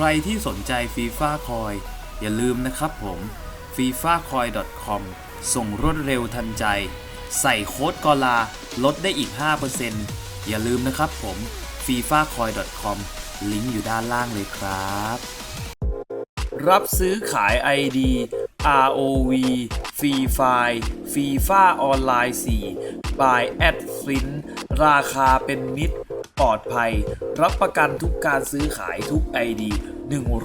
ใครที่สนใจฟีฟ่าคอยอย่าลืมนะครับผม f i f a c o i com ส่งรวดเร็วทันใจ ใส่โค้ดกอลาลดได้อีก 5%อย่าลืมนะครับผม f i f a c o i com ลิงก์อยู่ด้านล่างเลยครับ รับซื้อขาย ID ROV Free Fire FIFA ออนไลน์4 by a d f i n ราคาเป็นมิตร ปลอดภัย รับประกันทุกการซื้อขายทุก ID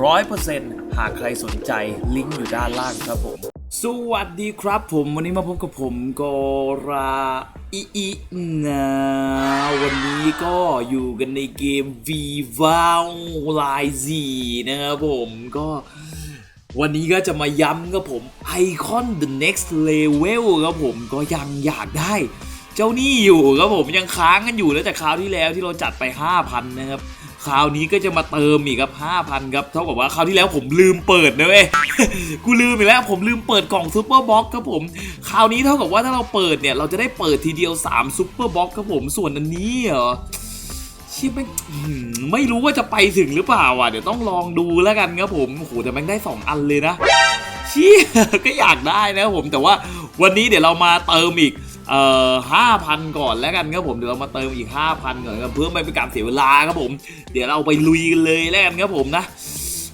100%หากใครสนใจลิงก์อยู่ด้านล่างครับผม สวัสดีครับผมวันนี้มาพบกับผมกราอีอีนะวันนี้ก็อยู่กันในเกม Viva Line 4นะครับผมก็วันนี้ก็จะมาย้ำครับผม Icon the next level ครับผมก็ยังอยากได้ เจ้านี่อยู่ครับผมยังค้างกันอยู่แล้วจากคราวที่แล้วที่เราจัดไป 5,000 นะครับคราวนี้ก็จะมาเติมอีกครับ 5,000 ครับเท่ากับว่าคราวที่แล้วผมลืมเปิดนะเว้ยกูลืมไปแล้วผมลืมเปิดกล่องซูเปอร์บ็อกครับผมคราวนี้เท่ากับว่าถ้าเราเปิดเนี่ยเราจะได้เปิดทีเดียว3ซูเปอร์บ็อกครับผมส่วนอันนี้เหรอชี่ยแม่ไม่รู้ว่าจะไปถึงหรือเปล่าอะเดี๋ยวต้องลองดูแล้วกันครับผมโอ้โหแต่แม่งได้ 2 อันเลยนะเชี่ยก็อยากได้นะครับผมแต่ว่าวันนี้เดี๋ยวเรามาเติมอีก เอ่อห้าพันก่อนแล้วกันครับผมเดี๋ยวเรามาเติมอีก5,000ก่อนครับเพื่อไม่เป็นการเสียเวลาครับผม เดี๋ยวเราไปลุยกันเลยแล้วกันครับผมนะ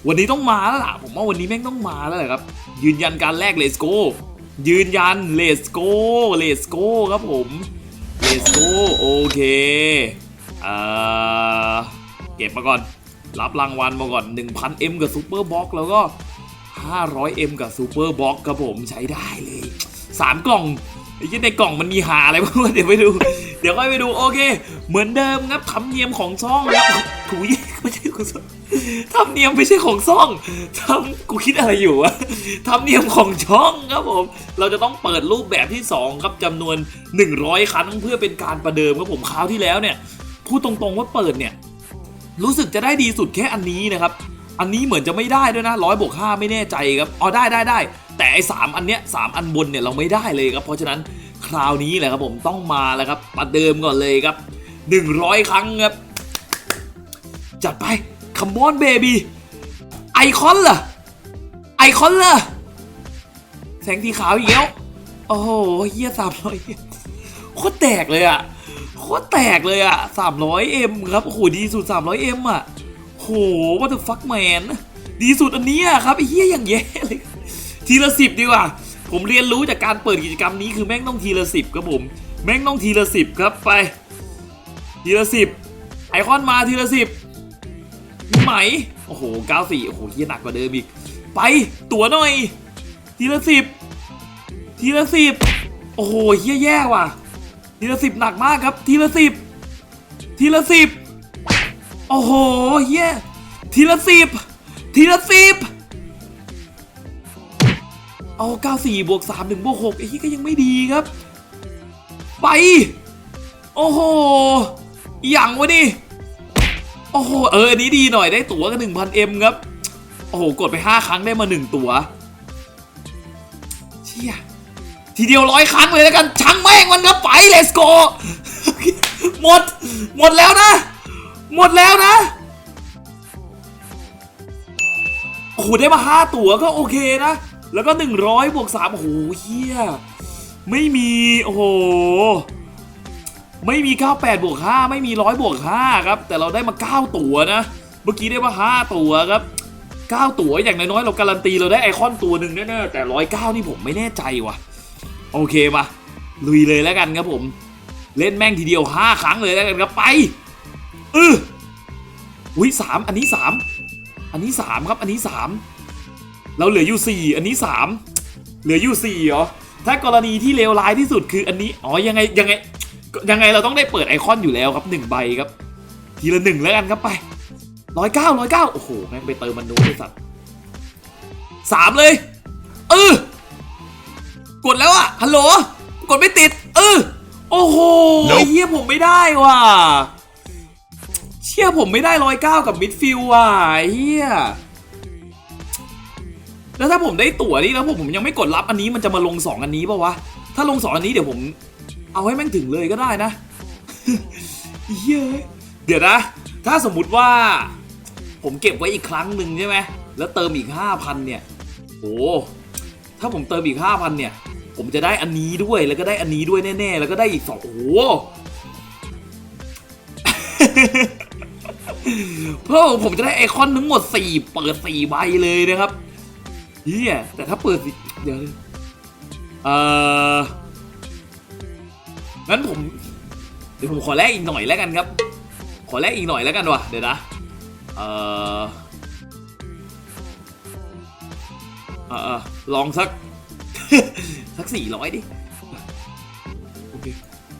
วันนี้ต้องมาแล้วล่ะผมว่าวันนี้แม่งต้องมาแล้วแหละครับ ยืนยันการแลก let's go ยืนยัน let's go let's go ครับผม let's go โอเคเอ่อเก็บมาก่อน รับรางวัลมาก่อน 1,000M กับซูเปอร์บ็อกแล้วก็ 500M กับซูเปอร์บ็อกครับผมใช้ได้เลย 3 กล่อง ไอ้ยี่ในกล่องมันมีหาอะไรบ้างวะเดี๋ยวไปดู เดี๋ยวค่อยไปดูโอเค เหมือนเดิมครับทำเนียมของช่องครับถูยไม่ใช่ของช่องทำเนียมไม่ใช่ของช่องทำกูคิดอะไรอยู่วะทำเนียมของช่องครับผม เราจะต้องเปิดรูปแบบที่ 2 ครับจำนวน 100 ครั้งเพื่อเป็นการประเดิมครับผมคราวที่แล้วเนี่ยพูดตรงๆว่าเปิดเนี่ย รู้สึกจะได้ดีสุดแค่อันนี้นะครับ อันนี้เหมือนจะไม่ได้ด้วยนะร้อยบวกห้าไม่แน่ใจครับอ๋อได้ได้ได้ แต่ไอ้สามอันเนี้ยสามอันบนเนี่ยเราไม่ได้เลยครับ เพราะฉะนั้นคราวนี้แหละครับผมต้องมาแล้วครับประเดิมก่อนเลยครับ 100 ครั้งครับ จัดไปคัมบอนเบบี้ไอคอนล่ะไอคอนล่ะแสงสีขาวอีกแล้วโอ้โหเฮียสามร้อยโคตรแตกเลยอะโคตรแตกเลยอะสามร้อยเอ็มครับโอ้โหดีสุดสามร้อยเอ็มอะโหว่าแต่ฟักแมนดีสุดอันนี้ครับไอ้เฮียอย่างแย่เลย ทีละสิบดีกว่า ผมเรียนรู้จากการเปิดกิจกรรมนี้คือแม่งต้องทีละสิบครับผม แม่งต้องทีละสิบครับไป ทีละสิบไอคอนมาทีละสิบไหม โอ้โหเก้าสี่โอ้โหเฮียหนักกว่าเดิมอีก ไปตั๋วหน่อย ทีละสิบทีละสิบโอ้โหเฮียแย่ว่ะ ทีละสิบหนักมากครับ ทีละสิบทีละสิบโอ้โหเฮียทีละสิบทีละสิบ เอาเก้าสี่บวกสามหนึ่งบวกหกไอ้เฮียก็ยังไม่ดีครับ ไป โอ้โหอย่างวะดิโอ้โห เออ อันนี้ดีหน่อยได้ตั๋วกันหนึ่งพันเอ็มครับ โอ้โห กดไปห้าครั้งได้มาหนึ่งตั๋ว เชี่ย ทีเดียวร้อยครั้งเลยแล้วกันช่างแม่งมันครับไป let's go หมด หมดแล้วนะ หมดแล้วนะโอ้โหได้มาห้าตั๋วก็โอเคนะ แล้วก็หนึ่งร้อยบวกสามโอ้โหเฮียไม่มี โอ้โห ไม่มี 98 บวก 5 ไม่มี 100 บวก 5 ครับ แต่เราได้มา 9 ตัวนะ เมื่อกี้ได้มา 5 ตัวครับ 9 ตัวอย่างน้อยๆ เราการันตีเราได้ไอคอนตัวหนึ่งแน่ๆแต่ 109 นี่ผมไม่แน่ใจว่ะ โอเคมาลุยเลยแล้วกันครับผม เล่นแม่งทีเดียว 5 ครั้งเลยแล้วกันครับไปเอออุ้ยสามอันนี้ 3 อันนี้ 3 ครับ อันนี้ 3 เราเหลืออยู่ 4 อันนี้ 3 เหลืออยู่ 4เหรอ ถ้ากรณีที่เลวร้ายที่สุดคืออันนี้ อ๋อ ยังไง ยังไง ยังไงเราต้องได้เปิดไอคอนอยู่แล้วครับหนึ่งใบครับ ทีละหนึ่งแล้วกันครับไปร้อยเก้าร้อยเก้าโอ้โห แม่งไปเติมมันนู้นไอสัตว์สามเลย เออ กดแล้วอะฮัลโหล กดไม่ติด เออ โอ้โห Nope เฮียผมไม่ได้ว่ะ เชี่ยผมไม่ได้ร้อยเก้ากับมิดฟิลว่ะเฮีย แล้วถ้าผมได้ตั๋วนี่แล้วผมผมยังไม่กดรับอันนี้มันจะมาลงสองอันนี้ป่าวะ ถ้าลงสองอันนี้เดี๋ยวผม เอาให้แม่งถึงเลยก็ได้นะเย้เดี๋ยวนะ ถ้าสมมุติว่า ผมเก็บไว้อีกครั้งหนึ่งใช่ไหมแล้วเติมอีกห้าพันเนี่ยโอ้ถ้าผมเติมอีกห้าพันเนี่ย ผมจะได้อันนี้ด้วยแล้วก็ได้อันนี้ด้วยแน่ๆ แล้วก็ได้อีกสองโอ้โหเพื่อผมจะได้ไอคอนทั้งหมดสี่เปิดสี่ใบเลยนะครับ เฮียแต่ถ้าเปิดสิเดี๋ยวเอองั้นผม เดี๋ยวผมขอแลกอีกหน่อยแล้วกันครับ ขอแลกอีกหน่อยแล้วกันวะเดี๋ยวนะ เออเออลองสัก สักสี่ร้อยดิ โอเค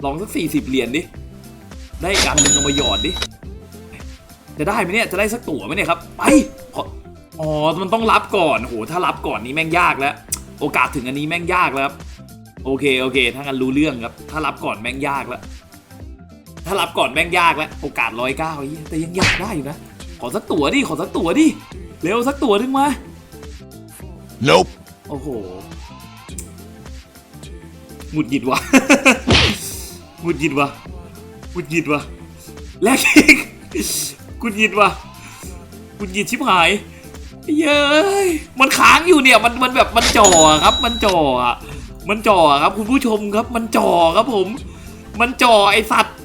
ลองสักสี่สิบเหรียญดิ ได้อีกอันหนึ่งเอามาหยอดดิ จะได้ไหมเนี่ย จะได้สักตั๋วไหมเนี่ยครับ ไป ออ๋อ มันต้องรับก่อนโหถ้ารับก่อนนี้แม่งยากแล้ว โอกาสถึงอันนี้แม่งยากแล้วครับโอเคโอเค ถ้างั้นรู้เรื่องครับ ถ้ารับก่อนแม่งยากแล้ว ถ้ารับก่อนแม่งยากแล้ว โอกาสร้อยเก้าแต่ยังอยากได้อยู่นะ ขอสักตั๋วดิ ขอสักตั๋วดิ เร็วสักตั๋วหนึงมา Nope. โอ้โหหงุดหงิดวะหงุดหงิดวะหงุดหงิดวะแลกอีกหงุดหงิดวะหงุดหงิดชิบหาย เย้ยมันค้างอยู่เนี่ยมันมันแบบมันจ่อครับ มันจ่อมันจ่อครับ คุณผู้ชมครับ มันจ่อครับผม มันจ่อไอสัตว์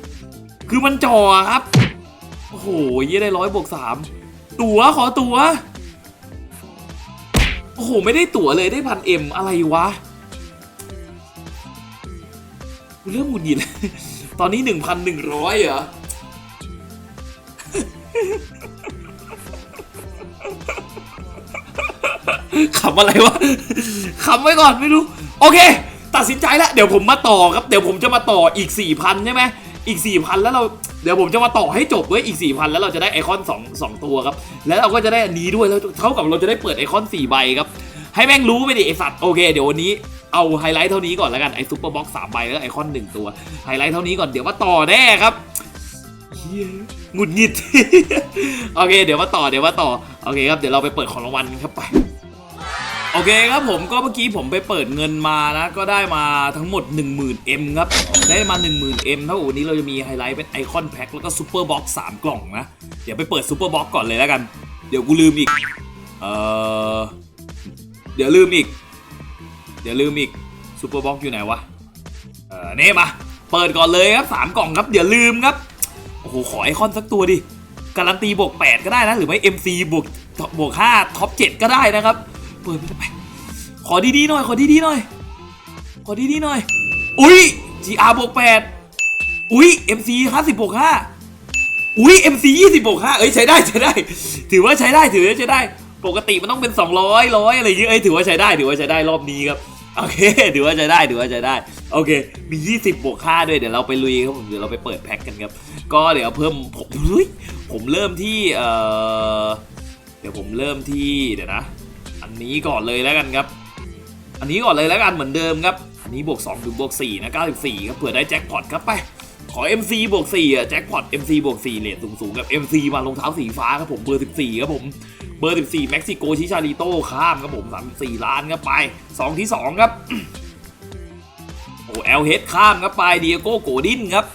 คือมันจ่อครับโอ้โหเยี่ได้ร้อยบวกสามตั๋วขอตั๋วโอ้โหไม่ได้ตั๋วเลยได้พันเอ็มอะไรวะเริ่มหงุดหงิดตอนนี้หนึ่งพันหนึ่งร้อยเหรอ ขำอะไรวะขำไว้ก่อนไม่รู้ โอเค ตัดสินใจแล้ว เดี๋ยวผมมาต่อครับ เดี๋ยวผมจะมาต่ออีกสี่พันใช่ไหมอีกสี่พันแล้วเราเดี๋ยวผมจะมาต่อให้จบเว้ยอีกสี่พันแล้วเราจะได้ไอคอนสองสองตัวครับ แล้วเราก็จะได้อันนี้ด้วยแล้วเท่ากับเราจะได้เปิดไอคอนสี่ใบครับ ให้แม่งรู้ไปดิไอสัตว์โอเคเดี๋ยววันนี้เอาไฮไลท์เท่านี้ก่อนแล้วกันไอซุปเปอร์บ็อกซ์สามใบแล้วไอคอนหนึ่งตัวไฮไลท์เท่านี้ก่อนเดี๋ยวมาต่อแน่ครับเหี้หงุดหงิดโอเค เดี๋ยวมาต่อเดี๋ยวมาต่อโอเคครับเดี๋ยวเราไปเปิดของรางวัลครับไป โอเคครับผมก็เมื่อกี้ผมไปเปิดเงินมานะก็ได้มาทั้งหมด 10,000 M ครับ ได้มา 10,000 M เท่ากับวันนี้เราจะมีไฮไลท์เป็นไอคอนแพ็คแล้วก็ซูเปอร์บ็อกซ์3กล่องนะ เดี๋ยวไปเปิดซูเปอร์บ็อกซ์ก่อนเลยแล้วกัน เดี๋ยวกูลืมอีก เออเดี๋ยวลืมอีก เดี๋ยวลืมอีกซูเปอร์บ็อกซ์อยู่ไหนวะ เออนี่มา เปิดก่อนเลยครับ3กล่องครับเดี๋ยวลืมครับ โอ้โหขอไอคอนสักตัวดิ การันตีบวก 8 ก็ได้นะ หรือไม่ MC บวกบวก5ท็อป7ก็ได้นะครับ เปิดไปทำไมขอดีๆหน่อย ขอดีๆหน่อย ขอดีๆหน่อย อุ้ย GR บวก8อุ้ย MC 50บวก5อุ้ย MC 20บวก5เอ้ยใช้ได้ใช้ได้ ถือว่าใช้ได้ถือว่าใช้ได้ ปกติมันต้องเป็น200ร้อยอะไรอย่างเงี้ยเอ้ยถือว่าใช้ได้ถือว่าใช้ได้รอบนี้ครับโอเคถือว่าใช้ได้ถือว่าใช้ได้ โอเค มี 20 บวก5ด้วย เดี๋ยวเราไปลุยครับผมเดี๋ยวเราไปเปิดแพ็คกันครับ ก็เดี๋ยวเพิ่มผมเฮ้ยผมเริ่มที่เอ่อเดี๋ยวผมเริ่มที่เดี๋ยวนะ นี้ก่อนเลยแล้วกันครับ อันนี้ก่อนเลยแล้วกันเหมือนเดิมครับ อันนี้บวก2ถึงบวก4นะ94ครับเผื่อได้แจ็คพอตครับไปขอ MC บวก4อะแจ็คพอต MC บวก4เลทสูงๆกับ MC มารองเท้าสีฟ้าครับผมเบอร์ 14ครับผมเบอร์ 14 เม็กซิโกชิชาริโต้ข้ามครับผม34ล้านครับไป 2 ที่ 2 ครับโอ้เอลเฮดข้ามครับไปเดียโก้โกดินครับ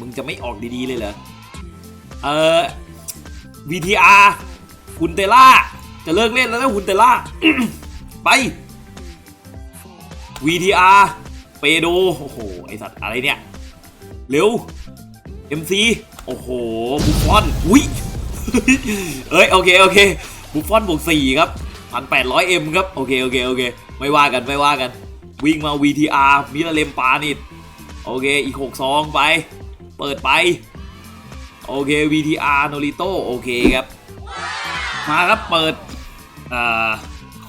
มึงจะไม่ออกดีๆเลยเหรอ เอ่อ VTR คุณเตล่า จะเลิกเล่นแล้วนะคุณเตล่า ไป VTR เปโดโอ้โห ไอสัตว์อะไรเนี่ย เร็ว MC โอ้โหบุฟฟอนอุ้ยเอ้ย โอเค โอเคบุฟฟอนบวกสี่ครับพันแปดร้อยเอ็มครับ โอเค โอเค โอเค ไม่ว่ากันไม่ว่ากัน วิ่งมา VTR มิลเลมปานิดโอเค อีกหกซองไป เปิดไป โอเค VTR โนริโตโอเคครับ มาครับ เปิด อ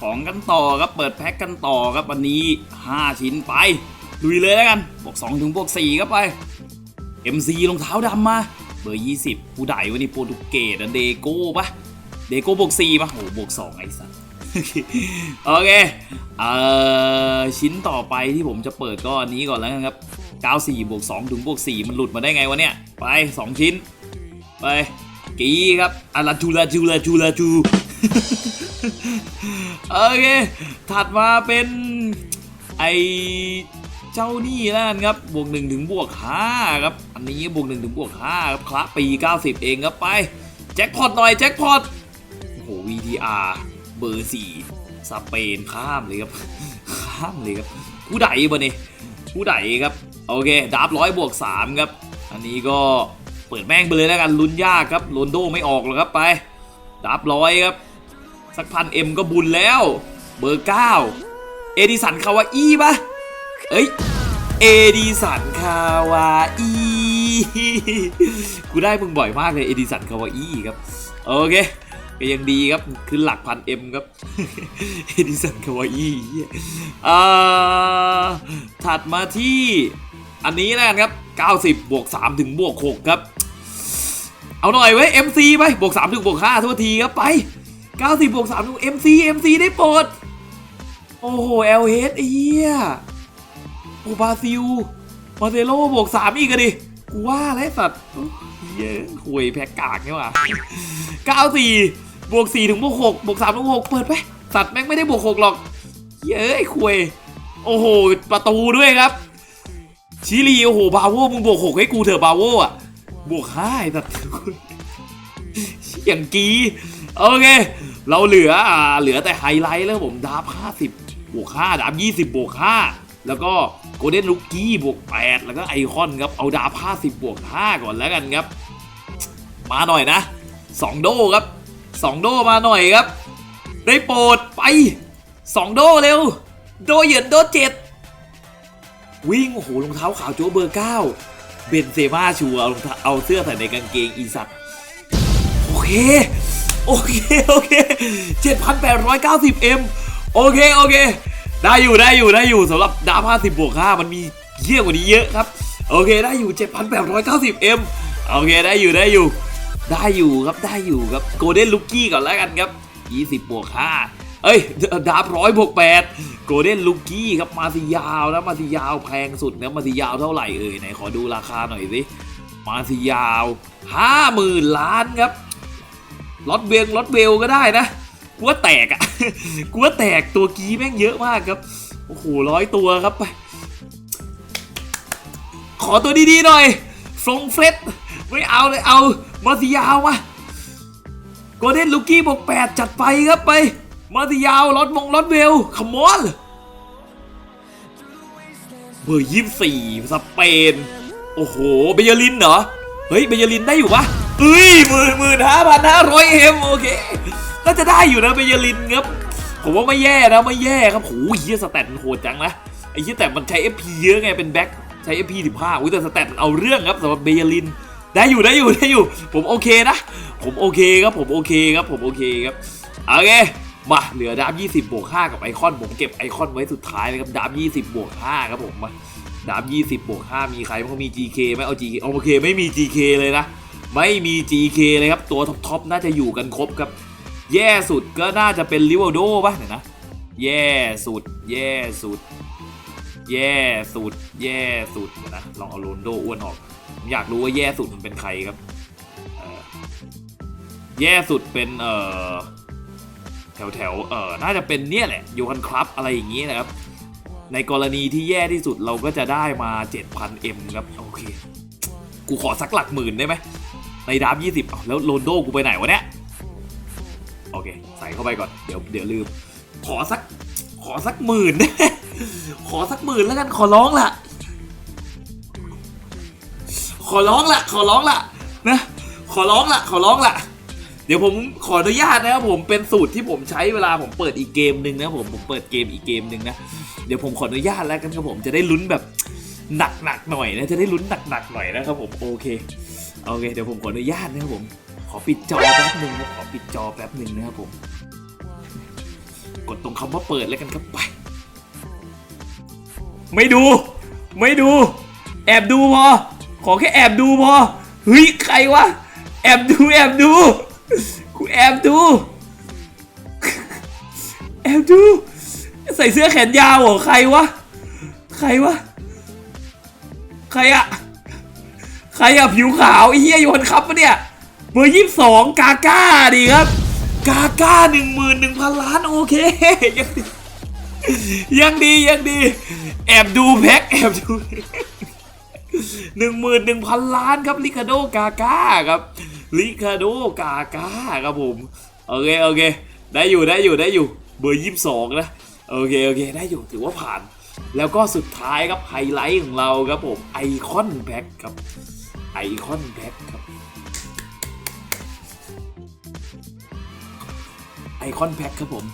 ของกันต่อครับเปิดแพ็คกันต่อครับวันนี้ 5 ชิ้นไปลุยเลยแล้วกันบวก2ถึงบวก4ครับไป MC รองเท้าดำมาเบอร์ 20 ผู้ใดวะนี่โปรตุเกสอะเดโก้ปะเดโก้บวก4ปะโหบวก2ไอ้สัสโอเค เอ่อ ชิ้นต่อไปที่ผมจะเปิดก็อันนี้ก่อนแล้วกันครับ 94บวก2ถึงบวก4มันหลุดมาได้ไงวะเนี่ย ไป 2 ชิ้น ไป กีครับอาราจูลาจูลาจูลาจู โอเค ถัดมาเป็นไอเจ้านี่แล้วกันครับ บวกหนึ่งถึงบวกห้าครับ อันนี้บวกหนึ่งถึงบวกห้าครับคละปี 90 เองครับไป แจ็คพอตหน่อย แจ็คพอต โอ้โห VTR เบอร์สี่สเปนข้ามเลยครับ ข้ามเลยครับ ผู้ใดบะเนี่ยผู้ใดครับ โอเคดับร้อยบวกสามครับ อันนี้ก็เปิดแม่งไปเลยแล้วกันลุ้นยากครับโรนโดไม่ออกหรอกครับไปดับร้อยครับ สักพันเอ็มก็บุญแล้ว เบอร์เก้าเอดิสันคาวาอี้ปะเอ้ย เอดิสันคาวาอีกูได้มึงบ่อยมากเลยเอดิสันคาวาอีครับ โอเคก็ยังดีครับ คือหลักพันเอ็มครับ เอดิสันคาวาอีอ่าถัดมาที่อันนี้แล้วกันครับ 90 บวก 3 ถึงบวก 6 ครับ เอาหน่อยเว้ย MC ไปบวก 3 ถึงบวก 5 ทั่วทีครับ ไป 90บวก3ถึง MC MC ได้โปรด โอ้โห LH ไอ้เหี้ยโอบาซิลมาเซโลบวกสามอีกอะดิ กูว่าแล้วไอ้สัตว์เย้ยห่วยแพ็กกากเนี่ยว่ะเก้าสี่บวกสี่ถึงบวกหกบวกสามถึงหกเปิดไป สัตว์แม่งไม่ได้บวกหกหรอก เย้ยคุยโอ้โห ประตูด้วยครับ ชิลี โอ้โห บาโวมึงบวกหกให้กูเถอะบาโวอะ บวกห้าไอ้สัตว์อย่างกีโอเค เราเหลืออ่าเหลือแต่ไฮไลท์แล้วผมดาบ50บวก5ดาบ20บวก5แล้วก็โกลเด้นลูกกี้บวก8แล้วก็ไอคอนครับเอาดาบ50บวก5ก่อนแล้วกันครับ มาหน่อยนะ 2 โดครับ 2 โดมาหน่อยครับ ได้โปรดไป 2 โดเร็ว โดเหยินโดเจ็ดวิ่งโอ้โหรองเท้าขาวโจ้เบอร์ 9 เบนเซม่าชัวร์เอารองเท้าเอาเสื้อใส่ในกางเกงอีสัตว์โอเค โอเคโอเค 7,890M โอเคโอเค ได้อยู่ได้อยู่ได้อยู่สำหรับดาบ50บวก5มันมีเยี่ยกว่านี้เยอะครับ โอเคได้อยู่ 7,890M โอเคได้อยู่ได้อยู่ ได้อยู่ครับได้อยู่ครับโกลเด้นลูกกี้ก่อนแล้วกันครับ 20บวก5เอ้ยดาบร้อยบวก8โกลเด้นลูกกี้ครับมาสิยาวนะมาสิยาวแพงสุดนะมาสิยาวเท่าไหร่เอ่ยไหนขอดูราคาหน่อยสิมาสิยาวห้าหมื่นล้านครับ รถเบงรถเบลก็ได้นะกูว่าแตกอะกูว่าแตกตัวกี้แม่งเยอะมากครับโอ้โหร้อยตัวครับไป ขอตัวดีๆหน่อยฟงเฟรดไม่เอาเลยเอามาสิยาวมาโกเด้นลูกี้บวกแปดจัดไปครับไป มาสิยาวรถมงรถเบลขมอนเบอร์ยี่สี่สเปน โอ้โหเบยลินเหรอ เฮ้ยเบยลินได้อยู่ปะ เอ้ยหมื่นหมื่นห้าพันห้าร้อยเอ็มโอเคก็จะได้อยู่นะเบยลินครับผมว่าไม่แย่นะไม่แย่ครับโหเฮียสแตทมันโหดจังนะไอ้เฮียแต่มันใช้ FP เยอะไงเป็นแบ็คใช้ FP 15อุ้ยแต่สแตทมันเอาเรื่องครับสำหรับเบยลิน ได้อยู่ได้อยู่ได้อยู่ ผมโอเคนะ ผมโอเคครับผมโอเคครับผมโอเคครับโอเคมาเหลือดาบ20 บวก 5 กับไอคอน ผมเก็บไอคอนไว้สุดท้ายเลยครับดาบ20 บวก 5 ครับผมมาดาบ20 บวก 5 มีใครบ้างมี GK ไหมเอา GK เอาโอเคไม่มี GK เลยนะ ไม่มี GK เลยครับ ตัวท็อปๆน่าจะอยู่กันครบครับ แย่สุดก็น่าจะเป็นลิว a โดป่ะเดี๋ยนะ แย่สุด แย่สุด แย่สุด แย่สุดนะ ลองเอาโรนโดอ้วนออกผมอยากรู้ว่าแย่สุดมันเป็นใครครับ แย่สุดเป็นเอ่อแถวแถวๆเออน่าจะเป็นเนี่ยแหละโยฮันครับอะไรอย่างงี้นะครับ ในกรณีที่แย่ที่สุดเราก็จะได้มา 7,000M ครับ โอเค กูขอสักหลักหมื่นได้ไหม ในดาบ20อ้าวแล้วโรนโดกูไปไหนวะเนี่ย โอเค ใส่เข้าไปก่อน เดี๋ยวเดี๋ยวลืม ขอสัก ขอสักหมื่น ขอสักหมื่นแล้วกัน ขอร้องละขอร้องละขอร้องละนะ ขอร้องละขอร้องละเดี๋ยวผมขออนุญาตนะครับผมเป็นสูตรที่ผมใช้เวลาผมเปิดอีกเกมหนึ่งนะผมผมเปิดเกมอีกเกมหนึ่งนะ เดี๋ยวผมขออนุญาตแล้วกันครับผมจะได้ลุ้นแบบหนักๆหน่อยนะจะได้ลุ้นหนักๆหน่อยนะครับผมโอเค โอเคเดี๋ยวผมขออนุญาตนะครับผมขอปิดจอแป๊บหนึ่งนะขอปิดจอแป๊บหนึ่งนะครับผม กดตรงคำว่าเปิดแล้วกันครับไป ไม่ดู ไม่ดู แอบดูพอ ขอแค่แอบดูพอเฮ้ยใครวะแอบดูแอบดูกูแอบดู แอบดู ใส่เสื้อแขนยาวเหรอใครวะ ใครวะ ใครอะ ใครอะผิวขาวไอ้เหี้ยโยนครับปะเนี่ยเบอร์ยี่สิบสองกาก้าดีครับ กาก้าหนึ่งหมื่นหนึ่งพันล้านโอเค ยังดียังดียังดี แอบดูแพ็คแอบดูหนึ่งหมื่นหนึ่งพันล้านครับลิคาโดกาก้าครับลิคาโดกาก้าครับผมโอเคโอเค ได้อยู่ได้อยู่ได้อยู่ เบอร์ยี่สิบสองนะโอเคโอเค ได้อยู่ถือว่าผ่าน แล้วก็สุดท้ายครับไฮไลท์ของเราครับผมไอคอนแพ็คครับ ไอคอนแพ็คครับ ไอคอนแพ็คครับผม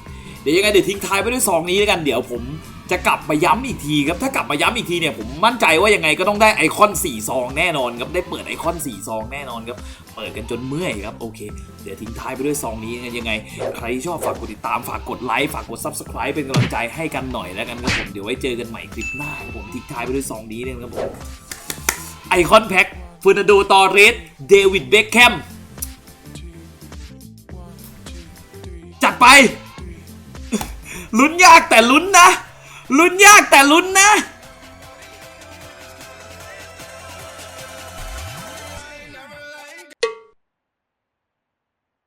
เดี๋ยวยังไงเดี๋ยวทิ้งท้ายไปด้วยซองนี้แล้วกัน เดี๋ยวผมจะกลับมาย้ำอีกทีครับ ถ้ากลับมาย้ำอีกทีเนี่ยผมมั่นใจว่ายังไงก็ต้องได้ไอคอน 4 ซองแน่นอนครับ ได้เปิดไอคอน 4 ซองแน่นอนครับ เปิดกันจนเมื่อยครับ โอเค เดี๋ยวทิ้งท้ายไปด้วยซองนี้ยังไง ใครชอบฝากกดติดตาม ฝากกดไลค์ ฝากกด subscribe เป็นกำลังใจให้กันหน่อยแล้วกันครับผม เดี๋ยวไว้เจอกันใหม่คลิปหน้า ผมทิ้งท้ายไปด้วยซองนี้เลยครับผม ไอคอนแพ็ค ฟูนาโด ตอเรส เดวิด เบคแคม จัดไป ลุ้นยากแต่ลุ้นนะ ลุ้นยากแต่ลุ้นนะ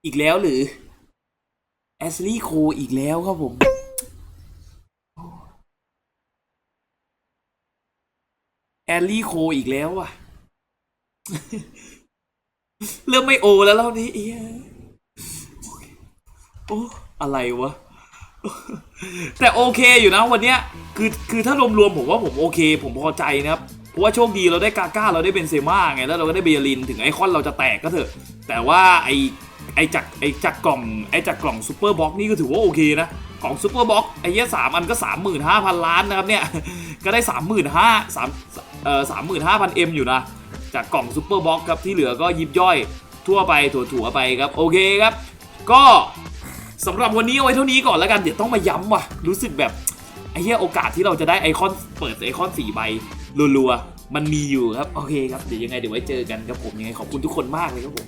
อีกแล้วหรือ แอสลีย์โคอีกแล้วครับผมแอลลี่โคอีกแล้วอะ เริ่มไม่โอแล้วรอบนี้เอียโอ้อะไรวะ แต่โอเคอยู่นะวันเนี้ยคือคือถ้ารวมๆผมว่าผมโอเค ผมพอใจนะครับเพราะว่าโชคดีเราได้กาก้าเราได้เป็นเซม่าไงแล้วเราก็ได้เบียลินถึงไอคอนเราจะแตกก็เถอะ แต่ว่าไอไอจากไอจากกล่องไอจากกล่องซูเปอร์บ็อกนี่ก็ถือว่าโอเคนะกล่องซูเปอร์บ็อกไอเนี้ยสามอันก็สามหมื่นห้าพันล้านนะครับเนี่ยก็ได้สามหมื่นห้าสามเอ่อสามหมื่นห้าพันเอ็มอยู่นะ จากกล่องซูเปอร์บ็อกครับที่เหลือก็ยิบย่อยทั่วไปถั่วๆไปครับโอเคครับ ก็สำหรับวันนี้เอาไว้เท่านี้ก่อนแล้วกันเดี๋ยวต้องมาย้ำว่ะ รู้สึกแบบไอ้เหี้ยโอกาสที่เราจะได้ไอคอนเปิดไอคอนสี่ใบรัวๆมันมีอยู่ครับโอเคครับเดี๋ยวยังไงเดี๋ยวไว้เจอกันครับผมยังไงขอบคุณทุกคนมากเลยครับผม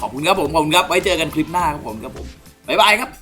ขอบคุณครับผมขอบคุณครับไว้เจอกันคลิปหน้าครับผมครับผมบ๊ายบายครับ